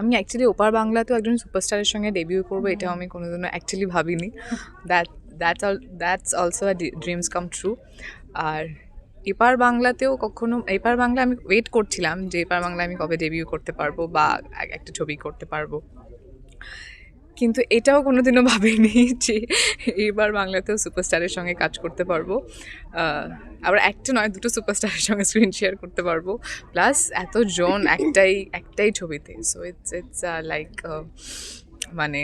আমি অ্যাকচুয়ালি ওপার বাংলাতেও একজন সুপারস্টারের সঙ্গে ডেবিউ করব এটাও আমি কোনোদিনও অ্যাকচুয়ালি ভাবিনি। That that's all that's also a dreams come true আর এপার বাংলাতেও কখনো এপার বাংলা আমি ওয়েট করছিলাম যে এপার বাংলা আমি কবে ডেবিউ করতে পারব বা একটা ছবি করতে পারব। কিন্তু এটাও কোনোদিনও ভাবিনি যে এবার বাংলাতেও সুপারস্টারের সঙ্গে কাজ করতে পারব। আবার একটা নয়, দুটো সুপারস্টারের সঙ্গে স্ক্রিন শেয়ার করতে পারব। প্লাস এতজন একটাই একটাই ছবিতে। সো ইটস ইটস লাইক মানে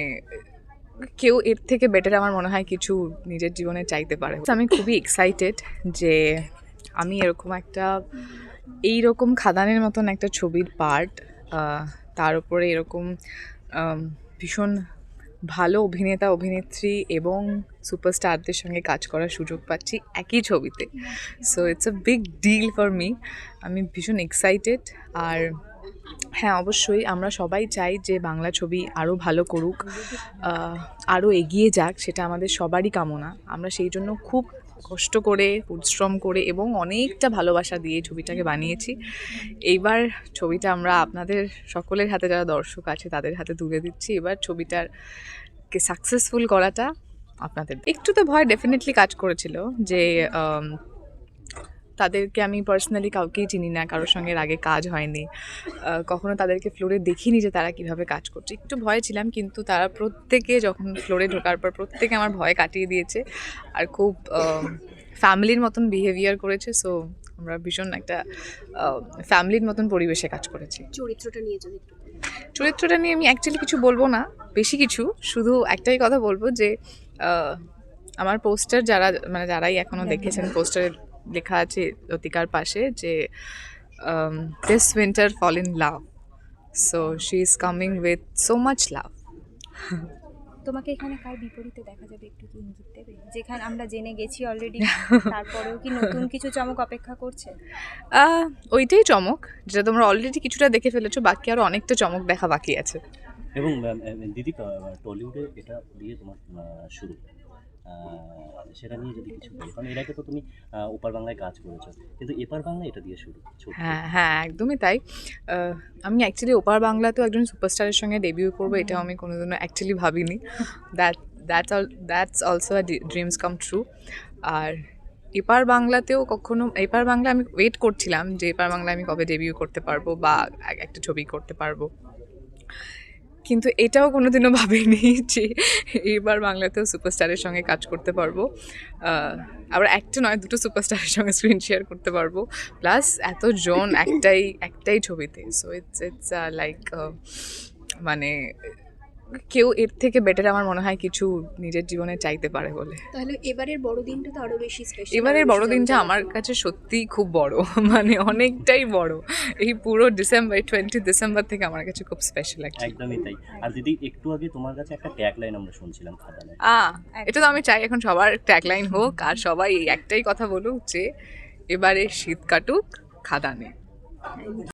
কেউ এর থেকে বেটার আমার মনে হয় কিছু নিজের জীবনে চাইতে পারে। আমি খুবই এক্সাইটেড যে আমি এরকম একটা এই রকম খাদানের মতন একটা ছবির পার্ট তার উপরে এরকম ভীষণ ভালো অভিনেতা, অভিনেত্রী এবং সুপারস্টারদের সঙ্গে কাজ করার সুযোগ পাচ্ছি একই ছবিতে। So it's a big deal for me আমি ভীষণ এক্সাইটেড আর হ্যাঁ অবশ্যই আমরা সবাই চাই যে বাংলা ছবি আরও ভালো করুক আরও এগিয়ে যাক, সেটা আমাদের সবারই কামনা। আমরা সেই জন্য খুব কষ্ট করে, পরিশ্রম করে এবং অনেকটা ভালোবাসা দিয়ে ছবিটাকে বানিয়েছি। এইবার ছবিটা আমরা আপনাদের সকলের হাতে, যারা দর্শক আছে, তাদের হাতে তুলে দিচ্ছি। এবার ছবিটারকে সাকসেসফুল করাটা আপনাদের। একটু তো ভয় ডেফিনেটলি কাজ করেছিল যে তাদেরকে আমি পার্সোনালি কাউকেই চিনি না কারোর সঙ্গে আগে কাজ হয়নি। কখনো তাদেরকে ফ্লোরে দেখিনি যে তারা কীভাবে কাজ করছে। একটু ভয় ছিলাম কিন্তু তারা প্রত্যেকে যখন ফ্লোরে ঢোকার পর প্রত্যেকে আমার ভয় কাটিয়ে দিয়েছে আর খুব ফ্যামিলির মতন বিহেভিয়ার করেছে। সো আমরা ভীষণ একটা ফ্যামিলির মতন পরিবেশে কাজ করেছি। চরিত্রটা নিয়ে যদি চরিত্রটা নিয়ে আমি অ্যাকচুয়ালি কিছু বলব না বেশি কিছু। শুধু একটাই কথা বলব যে আমার পোস্টার যারা মানে যারাই এখনও দেখেছেন পোস্টারে লেখা আছে লতিকার পাশে যে this winter fall in love so she is coming with so much love তোমাকে এখানে কার বিপরীতে দেখা যাবে একটু কি ইঙ্গিত দেবে? যেখানে আমরা জেনে গেছি অলরেডি তারপরেও কি নতুন কিছু চমক অপেক্ষা করছে? ওইটাই চমক যেটা তোমরা অলরেডি কিছুটা দেখে ফেলেছো বাকি আরও অনেকটা চমক দেখা বাকি আছে। এবং দিদি টলিউডে এটা দিয়ে তোমার শুরু। সেটা নিয়ে যদি কিছু বলি কারণ এর আগে তো তুমি ওপার বাংলায় কাজ করেছ। কিন্তু এপার বাংলায় এটা দিয়ে শুরু হ্যাঁ হ্যাঁ একদমই তাই। আমি অ্যাকচুয়ালি ওপার বাংলাতেও একজন সুপারস্টারের সঙ্গে ডেবিউ করব এটাও আমি কোনোদিনও অ্যাকচুয়ালি ভাবিনি। That that's all that's also a dreams come true আর এপার বাংলাতেও কখনো এপার বাংলা আমি ওয়েট করছিলাম যে এপার বাংলা আমি কবে ডেবিউ করতে পারব বা একটা ছবি করতে পারব। কিন্তু এটাও কোনোদিনও ভাবিনি যে এবার বাংলাতেও সুপারস্টারের সঙ্গে কাজ করতে পারব। আবার একটা নয় দুটো সুপারস্টারের সঙ্গে স্ক্রিন শেয়ার করতে পারব। প্লাস এত জন একটাই একটাই ছবিতে। সো ইটস ইটস লাইক মানে কেউ এর থেকে বেটার আমার মনে হয় কিছু নিজের জীবনে চাইতে পারে বলে। তাহলে এবারের বড়দিনটা তো আরও বেশি স্পেশাল এবারের বড়দিনটা আমার কাছে সত্যিই খুব বড় মানে অনেকটাই বড়। এই পুরো ডিসেম্বর টোয়েন্টি ডিসেম্বর থেকে আমার কাছে খুব স্পেশাল একটা একদমই তাই। আর দিদি একটু আগে তোমার কাছে একটা ট্যাগ লাইন আমরা শুনছিলাম খাদানে আ এটা তো আমি চাই এখন সবার ট্যাগলাইন হোক আর সবাই এই একটাই কথা বলুক যে এবারে শীত কাটুক খাদানে।